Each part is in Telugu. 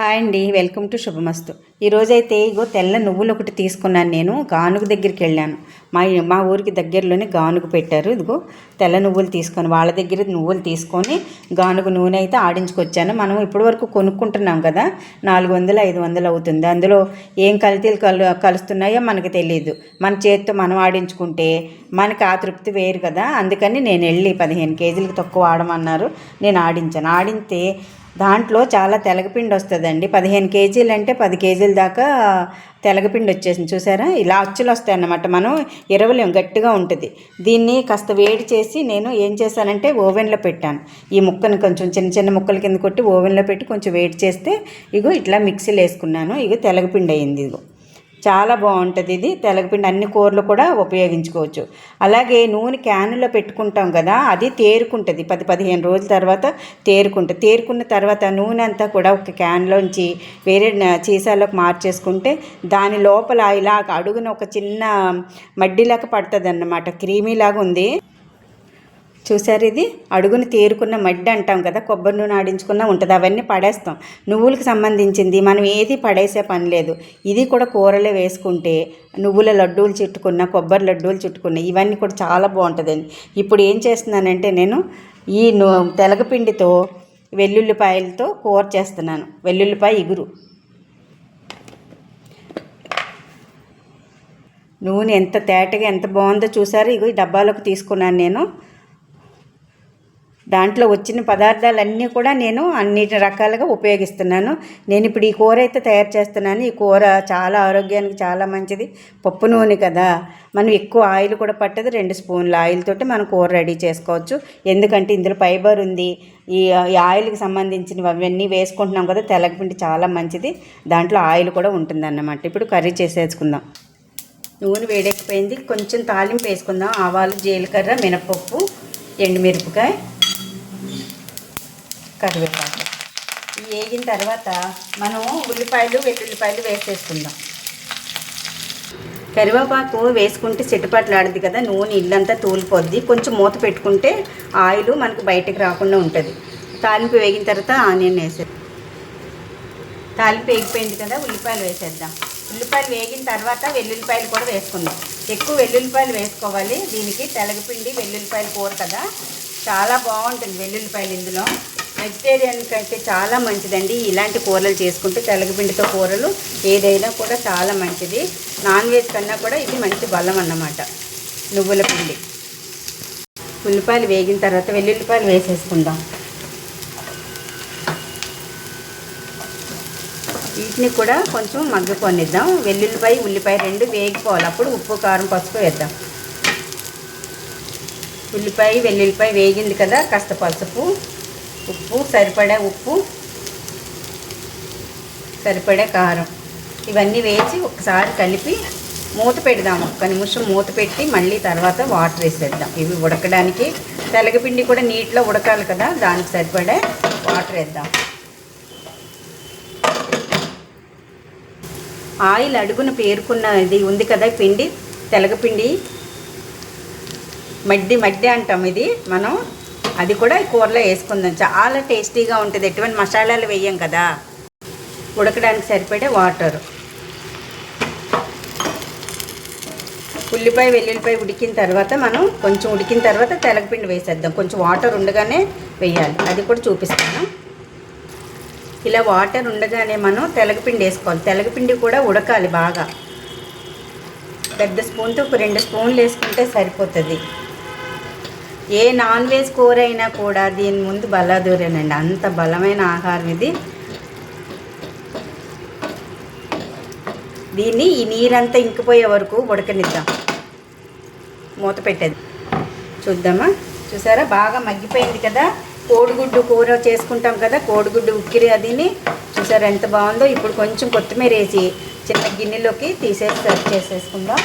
హాయ్ అండి వెల్కమ్ టు శుభమస్తు. ఈరోజైతే ఇగో తెల్ల నువ్వులు ఒకటి తీసుకున్నాను నేను గానుగు దగ్గరికి వెళ్ళాను. మా మా ఊరికి దగ్గరలోనే గానుగు పెట్టారు. ఇదిగో తెల్ల నువ్వులు తీసుకొని వాళ్ళ దగ్గర నువ్వులు తీసుకొని గానుగు నూనె అయితే ఆడించుకొచ్చాను. మనం ఇప్పటివరకు కొనుక్కుంటున్నాం కదా నాలుగు వందలు ఐదు వందలు అవుతుంది. అందులో ఏం కల్తీలు కలు కలుస్తున్నాయో మనకు తెలియదు మన చేతితో మనం ఆడించుకుంటే మనకి ఆ తృప్తి వేరు కదా. అందుకని నేను వెళ్ళి పదిహేను కేజీలకు తక్కువ ఆడమన్నారు. నేను ఆడించాను. ఆడితే దాంట్లో చాలా తెలగపిండి వస్తుందండి. పదిహేను కేజీలు అంటే పది కేజీల దాకా తెలగపిండి వచ్చేసింది. చూసారా? ఇలా అచ్చులు వస్తాయి అన్నమాట మనం ఇరవలేం గట్టిగా ఉంటుంది. దీన్ని కాస్త వేడి చేసి నేను ఏం చేశానంటే ఓవెన్లో పెట్టాను. ఈ ముక్కను కొంచెం చిన్న చిన్న ముక్కల కింద కొట్టి ఓవెన్లో పెట్టి కొంచెం వేడి చేస్తే ఇగో ఇట్లా మిక్సీలో వేసుకున్నాను. ఇగో తెలగపిండి అయింది ఇగో. చాలా బాగుంటుంది ఇది. తెలగపిండి అన్ని కూరలు కూడా ఉపయోగించుకోవచ్చు. అలాగే నూనె క్యాన్లో పెట్టుకుంటాం కదా అది తేరుకుంటుంది. పది పదిహేను రోజుల తర్వాత తేరుకుంటుంది. తేరుకున్న తర్వాత నూనె అంతా కూడా ఒక క్యాన్లోంచి వేరే చీసాలోకి మార్చేసుకుంటే దాని లోపల ఇలా అడుగున ఒక చిన్న మడ్డిలాగా పడుతుంది అన్నమాట క్రీమీలాగా ఉంది. చూసారు ఇది? అడుగుని తేరుకున్న మడ్డి అంటాం కదా కొబ్బరి నూనె ఆడించుకున్న ఉంటుంది. అవన్నీ పడేస్తాం. నువ్వులకు సంబంధించింది మనం ఏది పడేసే పని లేదు. ఇది కూడా కూరలే వేసుకుంటే నువ్వుల లడ్డూలు చుట్టుకున్న కొబ్బరి లడ్డూలు చుట్టుకున్న ఇవన్నీ కూడా చాలా బాగుంటుందండి. ఇప్పుడు ఏం చేస్తున్నానంటే నేను ఈ తెలగపిండితో వెల్లుల్లిపాయలతో కూర చేస్తున్నాను. వెల్లుల్లిపాయ ఇగురు. నూనె ఎంత తేటగా ఎంత బాగుందో చూసారు ఇగో ఈ డబ్బాలోకి తీసుకున్నాను నేను. దాంట్లో వచ్చిన పదార్థాలన్నీ కూడా నేను అన్ని రకాలుగా ఉపయోగిస్తున్నాను. నేను ఇప్పుడు ఈ కూర అయితే తయారు చేస్తున్నాను. ఈ కూర చాలా ఆరోగ్యానికి చాలా మంచిది. పప్పు నూనె కదా. మనం ఎక్కువ ఆయిల్ కూడా పట్టదు. రెండు స్పూన్ల ఆయిల్ తోటి మనం కూర రెడీ చేసుకోవచ్చు. ఎందుకంటే ఇందులో ఫైబర్ ఉంది. ఈ ఆయిల్కి సంబంధించినవి అవన్నీ వేసుకుంటున్నాం కదా తెల్లగపిండి చాలా మంచిది. దాంట్లో ఆయిల్ కూడా ఉంటుందన్నమాట. ఇప్పుడు కర్రీ చేసేసుకుందాం. నూనె వేడెక్కిపోయింది. కొంచెం తాలింపు వేసుకుందాం. ఆవాలు జీలకర్ర మినపప్పు ఎండుమిరపకాయ. కరివేపాకు. ఇవి వేగిన తర్వాత మనం ఉల్లిపాయలు వెల్లుల్లిపాయలు వేసేసుకుందాం. కరివేపాకు వేసుకుంటే చిట్టుపట్లాడుద్ది కదా నూనె ఇల్లంతా తూలిపోద్ది. కొంచెం మూత పెట్టుకుంటే ఆయిల్ మనకు బయటకు రాకుండా ఉంటుంది. తాలింపు వేగిన తర్వాత ఆనియన్ వేసేది తాలింపు వేగిపోయింది కదా ఉల్లిపాయలు వేసేద్దాం. ఉల్లిపాయలు వేగిన తర్వాత వెల్లుల్లిపాయలు కూడా వేసుకుందాం. ఎక్కువ వెల్లుల్లిపాయలు వేసుకోవాలి. దీనికి తెలగపిండి వెల్లుల్లిపాయలు కూర కదా. చాలా బాగుంటుంది వెల్లుల్లిపాయలు ఇందులో. వెజిటేరియన్కి అయితే చాలా మంచిదండి. ఇలాంటి కూరలు చేసుకుంటే తెలగపిండితో కూరలు ఏదైనా కూడా చాలా మంచిది. నాన్ వెజ్ కన్నా కూడా ఇది మంచి బలం అన్నమాట. నువ్వుల పిండి. ఉల్లిపాయలు వేగిన తర్వాత వెల్లుల్లిపాయలు వేసేసుకుందాం. వీటిని కూడా కొంచెం మగ్గుకొనిద్దాం వెల్లుల్లిపాయ ఉల్లిపాయ రెండు వేగిపోవాలి. అప్పుడు ఉప్పు కారం పసుపు వేద్దాం. ఉల్లిపాయ వెల్లుల్లిపాయ వేగింది కదా కాస్త పసుపు. ఉప్పు సరిపడే ఉప్పు సరిపడే కారం. ఇవన్నీ వేసి ఒకసారి కలిపి మూత పెడదాం ఒక్క నిమిషం మూత పెట్టి మళ్ళీ తర్వాత వాటర్ వేసేద్దాం. ఇవి ఉడకడానికి తెలగపిండి కూడా నీటిలో ఉడకాలి కదా దానికి సరిపడే వాటర్ వేద్దాం. ఆయిల్ అడుగున పేరుకున్న ఇది ఉంది కదా పిండి తెలగపిండి. మడ్డి మడ్డి అంటాం ఇది మనం. అది కూడా ఈ కూరలో వేసుకుందాం. చాలా టేస్టీగా ఉంటుంది. ఎటువంటి మసాలాలు వేయం కదా. ఉడకడానికి సరిపడే వాటర్. ఉల్లిపాయ వెల్లుల్లిపాయ ఉడికిన తర్వాత మనం కొంచెం ఉడికిన తర్వాత తెలగపిండి వేసేద్దాం. కొంచెం వాటర్ ఉండగానే వేయాలి. అది కూడా చూపిస్తాను. ఇలా వాటర్ ఉండగానే మనం తెలగపిండి వేసుకోవాలి. తెలగపిండి కూడా ఉడకాలి బాగా. పెద్ద స్పూన్తో ఒక రెండు స్పూన్లు వేసుకుంటే సరిపోతుంది. ఏ నాన్ వెజ్ కూర అయినా కూడా దీని ముందు బలాదూరేనండి. అంత బలమైన ఆహారం ఇది. దీన్ని ఈ నీరంతా ఇంకిపోయే వరకు ఉడకనిద్దాం. మూత పెట్టేది. చూద్దామా? చూసారా? బాగా మగ్గిపోయింది కదా? కోడిగుడ్డు కూర చేసుకుంటాం కదా? కోడిగుడ్డు ఉక్కిరి అదిని చూసారా ఎంత బాగుందో? ఇప్పుడు కొంచెం కొత్తిమీర వేసి చిన్న గిన్నెలోకి తీసేసి సర్వ్ చేసేసుకుందాం.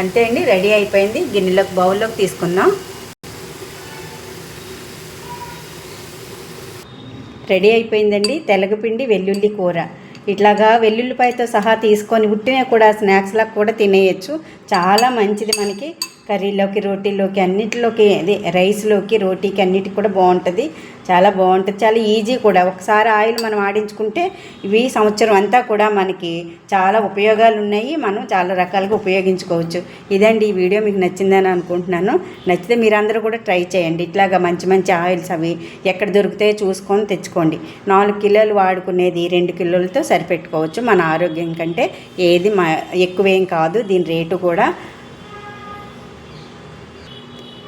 అంతే అండి రెడీ అయిపోయింది. గిన్నెలోకి బౌల్లోకి తీసుకుందాం. రెడీ అయిపోయిందండి. తెలగపిండి వెల్లుల్లి కూర. ఇట్లాగా వెల్లుల్లిపాయతో సహా తీసుకొని ఉట్టినా కూడా స్నాక్స్లా కూడా తినేయచ్చు. చాలా మంచిది మనకి. కర్రీలోకి రోటీలోకి అన్నిటిలోకి అదే రైస్లోకి రోటీకి అన్నిటికి కూడా బాగుంటుంది. చాలా బాగుంటుంది. చాలా ఈజీ కూడా. ఒకసారి ఆయిల్ మనం ఆడించుకుంటే ఇవి సంవత్సరం అంతా కూడా మనకి చాలా ఉపయోగాలు ఉన్నాయి. మనం చాలా రకాలుగా ఉపయోగించుకోవచ్చు. ఇదండి ఈ వీడియో మీకు నచ్చిందని అనుకుంటున్నాను. నచ్చితే మీరందరూ కూడా ట్రై చేయండి. ఇట్లాగా మంచి మంచి ఆయిల్స్ అవి ఎక్కడ దొరికితే చూసుకొని తెచ్చుకోండి. నాలుగు కిలోలు వాడుకునేది రెండు కిలోలతో సరిపెట్టుకోవచ్చు. మన ఆరోగ్యం కంటే ఏది మా ఎక్కువేం కాదు. దీని రేటు కూడా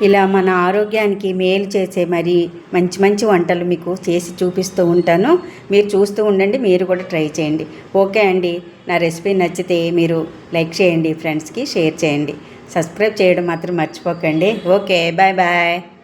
ఇలా మన ఆరోగ్యానికి మేలు చేసే మరి మంచి మంచి వంటలు మీకు చేసి చూపిస్తూ ఉంటాను. మీరు చూస్తూ ఉండండి మీరు కూడా ట్రై చేయండి. ఓకే అండి. నా రెసిపీ నచ్చితే మీరు లైక్ చేయండి ఫ్రెండ్స్కి షేర్ చేయండి. సబ్స్క్రైబ్ చేయడం మాత్రం మర్చిపోకండి. Okay bye bye